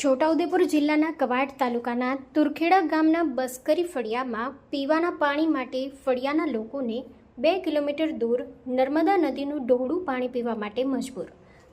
છોટાઉદેપુર જિલ્લાના કવાડ તાલુકાના તુરખેડા ગામના બસ્કરી ફળિયામાં પીવાના પાણી માટે ફળિયાના લોકોને બે કિલોમીટર દૂર નર્મદા નદીનું ડોહળું પાણી પીવા માટે મજબૂર.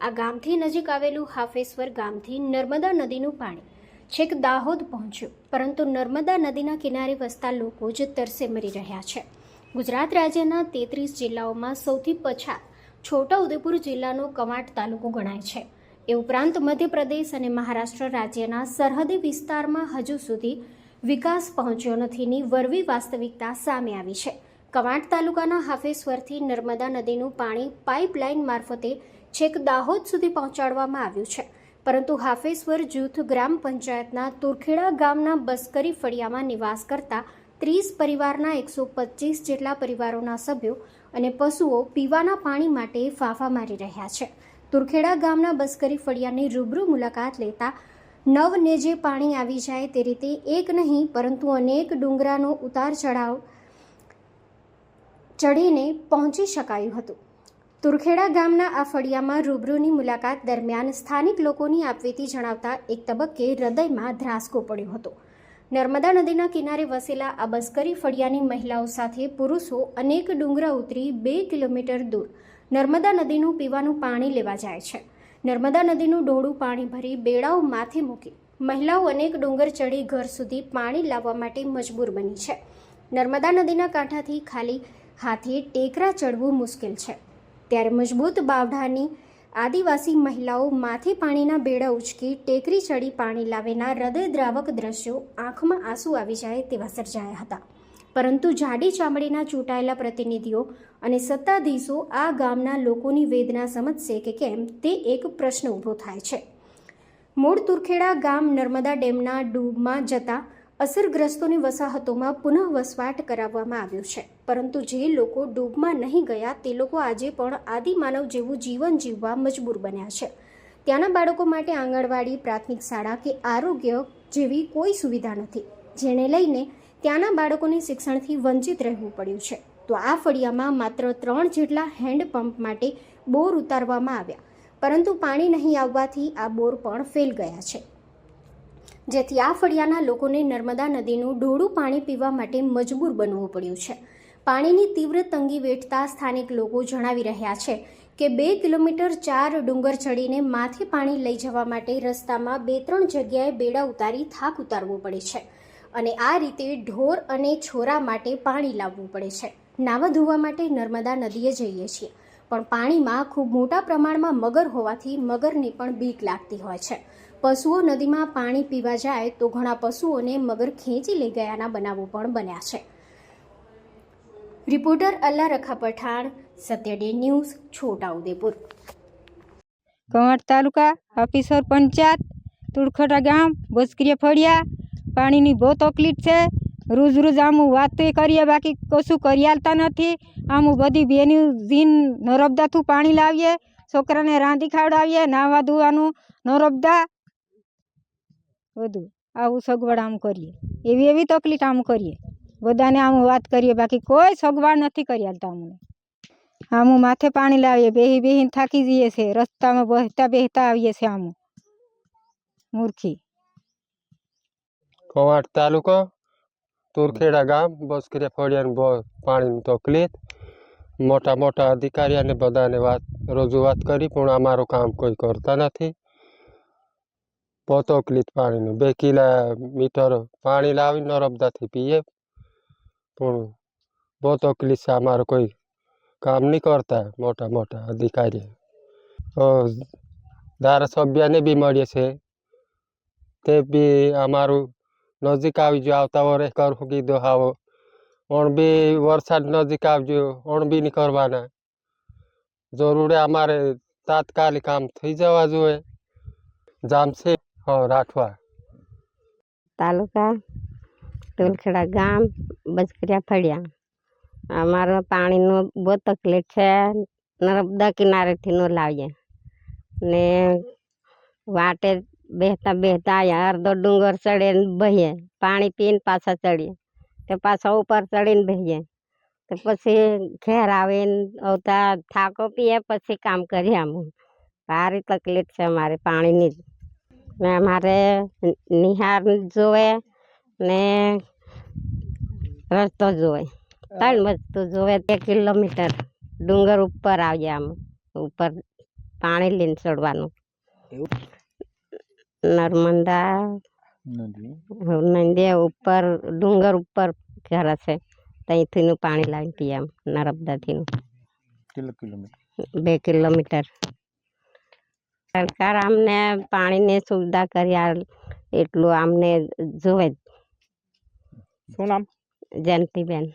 આ ગામથી નજીક આવેલું હાફેશ્વર ગામથી નર્મદા નદીનું પાણી છેક દાહોદ પહોંચ્યું, પરંતુ નર્મદા નદીના કિનારે વસતા લોકો જ તરસે મરી રહ્યા છે. ગુજરાત રાજ્યના તેત્રીસ જિલ્લાઓમાં સૌથી પછાત છોટાઉદેપુર જિલ્લાનો કવાટ તાલુકો ગણાય છે. એ ઉપરાંત મધ્યપ્રદેશ અને મહારાષ્ટ્ર રાજ્યના સરહદી વિસ્તારમાં હજુ સુધી વિકાસ પહોંચ્યો નથીની વરવી વાસ્તવિકતા સામે આવી છે. કવાંટ તાલુકાના હાફેશ્વરથી નર્મદા નદીનું પાણી પાઇપલાઇન મારફતે છેક દાહોદ સુધી પહોંચાડવામાં આવ્યું છે. પરંતુ હાફેશ્વર જૂથ ગ્રામ પંચાયતના તુરખેડા ગામના બસ્કરી ફળિયામાં નિવાસ કરતા ત્રીસ પરિવારના એકસો પચીસ જેટલા પરિવારોના સભ્યો અને પશુઓ પીવાના પાણી માટે ફાંફા મારી રહ્યા છે. તુરખેડા ગામના બસ્કરી ફળિયાની રૂબરૂ મુલાકાત લેતા નવને જે પાણી આવી જાય તે રીતે એક નહીં, પરંતુ અનેક ડુંગરાનો ઉતાર ચઢાવ ચડીને પહોંચી શકાયું હતું. તુરખેડા ગામના આ ફળિયામાં રૂબરૂની મુલાકાત દરમિયાન સ્થાનિક લોકોની આપવીતી જણાવતા એક તબક્કે હૃદયમાં ધ્રાસકો પડ્યો હતો. નર્મદા નદીના કિનારે વસેલા આ બસ્કરી ફળિયાની મહિલાઓ સાથે પુરુષો અનેક ડુંગરા ઉતરી બે કિલોમીટર દૂર નર્મદા નદીનું પીવાનું પાણી લેવા જાય છે. નર્મદા નદીનું ડોળું પાણી ભરી બેડાઓ માથે મૂકી મહિલાઓ અનેક ડુંગર ચડી ઘર સુધી પાણી લાવવા માટે મજબૂર બની છે. નર્મદા નદીના કાંઠાથી ખાલી હાથે ટેકરા ચડવું મુશ્કેલ છે. ત્યારે મજબૂત બાવઢાની આદિવાસી મહિલાઓ માથે પાણીના બેડા ઉચકી ટેકરી ચડી પાણી લાવેના હૃદયદ્રાવક દ્રશ્યો આંખમાં આંસુ આવી જાય તેવા સર્જાયા હતા. પરંતુ જાડી ચામડીના ચૂંટાયેલા પ્રતિનિધિઓ અને સત્તાધીશો આ ગામના લોકોની વેદના સમજશે કે કેમ તે એક પ્રશ્ન ઊભો થાય છે. મૂળ તુરખેડા ગામ નર્મદા ડેમના ડૂબમાં જતા અસરગ્રસ્તોની વસાહતોમાં પુનઃ વસવાટ કરાવવામાં આવ્યો છે. પરંતુ જે લોકો ડૂબમાં નહીં ગયા, તે લોકો આજે પણ આદિમાનવ જેવું જીવન જીવવા મજબૂર બન્યા છે. ત્યાંના બાળકો માટે આંગણવાડી, પ્રાથમિક શાળા કે આરોગ્ય જેવી કોઈ સુવિધા નથી. જેને લઈને ત્યાંના બાળકોને શિક્ષણથી વંચિત રહેવું પડ્યું છે. તો આ ફળિયામાં માત્ર ત્રણ જેટલા હેન્ડપંપ માટે બોર ઉતારવામાં આવ્યા. પરંતુ પાણી નહીં આવવાથી આ બોર પણ ફેલ ગયા છે. જેથી આ ફળિયાના લોકોને નર્મદા નદીનું ડોળું પાણી પીવા માટે મજબૂર બનવું પડ્યું છે. પાણીની તીવ્ર તંગી વેઠતા સ્થાનિક લોકો જણાવી રહ્યા છે કે બે કિલોમીટર ચાર ડુંગર ચડીને માથે પાણી લઈ જવા માટે રસ્તામાં બે ત્રણ જગ્યાએ બેડા ઉતારી થાક ઉતારવો પડે છે અને આ રીતે ઢોર અને છોરા માટે પાણી લાવવું પડે છે. નાવા ધોવા માટે નર્મદા નદીએ જઈએ છીએ, પણ પાણીમાં ખૂબ મોટા પ્રમાણમાં મગર હોવાથી મગરની પણ બીક લાગતી હોય છે. પશુઓ નદીમાં પાણી પીવા જાય તો ઘણા પશુઓને મગર ખેંચી લઈ ગયાના બનાવો પણ બન્યા છે. Reporter Alla Rakha Pathan Satya day news Chhotaudepur Kanwar taluka officer panchayat Tulkhota ગામ, બોસકરીયા ફળિયા. પાણીની બહુ તકલીફ છે. રોજ રોજ આમ વાતો કરીએ, બાકી કશું કરી આલતા નથી. આમ બધી બેની જીન નરબદાથી પાણી લાવીએ, છોકરાને રાંધી ખાવડાવીએ, નાવા ધોવાનું નરબદા. બધું આવું સગવડ આમ કરીએ. એવી એવી તકલીફ આમ કરીએ. બધાને આમ વાત કરીએ, બાકી કોઈ સગવડ નથી કરી આલતા અમને આમ માથે પાણી લાવીએ, બેહી બેહીને થાકી જઈએ છે, રસ્તામાં બહેતા બહેતા આવીએ છે આમ. મૂર્ખી. કવાંટ તાલુકો, તુરખેડા ગામ બસકરિયા ફળિયાની બહુ પાણીની તકલીફ. મોટા મોટા અધિકારીઓને બધાને વાત, રજૂઆત કરી, પણ અમારું કામ કોઈ કરતા નથી. બહુ તકલીફ પાણીની, બે કિલોમીટર પાણી લાવી નર્મદાથી પીએ. પણ બહુ તકલીફ છે અમારું કોઈ કામ નહીં કરતા મોટા મોટા અધિકારી અ, ધારાસભ્યને બી મળીએ છે. તે બી અમારું નજીક આવી ગયો આવતા વરે કરું કીધું હાવો. ઓણ બી વરસાદ નજીક આવજો ઓણ બી નહીં કરવાના. જરૂરે અમારે તાત્કાલિક કામ થઈ જવા જોઈએ. જામશે હા રાઠવા તાલુકા તુલખેડા ગામ બજકરિયા ફળિયા. અમારું પાણીનું બહુ તકલીફ છે નર્મદા કિનારેથી નો લાવીએ. ને વાટે બેહતા બેહતા અહીંયા અડધો ડુંગર ચડે ભહીએ પાણી પીને પાછા ચડીએ. તે પાછા ઉપર ચડીને ભહીએ તો પછી ઘેર આવીને આવતા થાકો પીએ, પછી કામ કરીએ આમ. ભારી તકલીફ છે અમારે પાણીની. ને અમારે નિહાર જોવે ને રસ્તો જોવે. ત્રણ વસ્તુ જોવે તે કિલોમીટર. ડુંગર ઉપર આવીએ આમ. ઉપર પાણી લઈને ચડવાનું. નર્મદા નંદે. ઉપર ડુંગર ઉપર ઘર હશે ત્યાંથી પાણી લાવીને પીએ આમ નર્મદાથીનું. બે કિલોમીટર. સરકાર અમને પાણીની સુવિધા કરી એટલું અમને જોવે. જ શું નામ? જયંતિબેન.